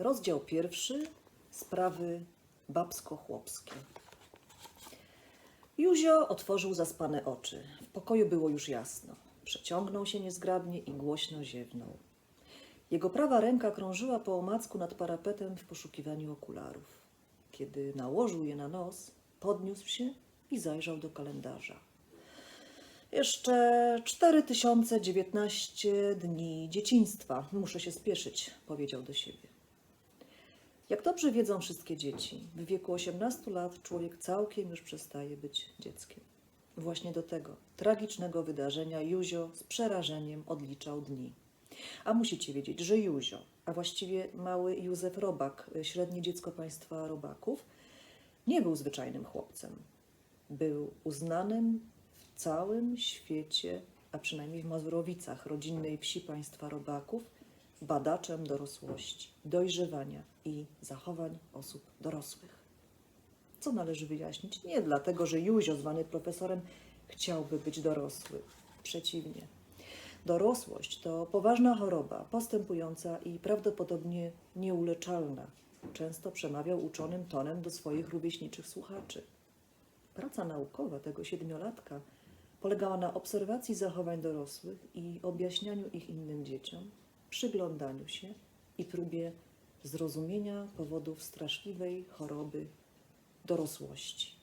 Rozdział pierwszy. Sprawy babsko-chłopskie. Józio otworzył zaspane oczy. W pokoju było już jasno. Przeciągnął się niezgrabnie i głośno ziewnął. Jego prawa ręka krążyła po omacku nad parapetem w poszukiwaniu okularów. Kiedy nałożył je na nos, podniósł się i zajrzał do kalendarza. Jeszcze 4019 dni dzieciństwa. Muszę się spieszyć, powiedział do siebie. Jak dobrze wiedzą wszystkie dzieci, w wieku 18 lat człowiek całkiem już przestaje być dzieckiem. Właśnie do tego tragicznego wydarzenia Józio z przerażeniem odliczał dni. A musicie wiedzieć, że Józio, a właściwie mały Józef Robak, średnie dziecko państwa Robaków, nie był zwyczajnym chłopcem. Był uznanym w całym świecie, a przynajmniej w Mazurowicach, rodzinnej wsi państwa Robaków, badaczem dorosłości, dojrzewania i zachowań osób dorosłych. Co należy wyjaśnić? Nie dlatego, że Józio, zwany profesorem, chciałby być dorosły. Przeciwnie. Dorosłość to poważna choroba, postępująca i prawdopodobnie nieuleczalna. Często przemawiał uczonym tonem do swoich rówieśniczych słuchaczy. Praca naukowa tego siedmiolatka polegała na obserwacji zachowań dorosłych i objaśnianiu ich innym dzieciom, przyglądaniu się i próbie zrozumienia powodów straszliwej choroby dorosłości.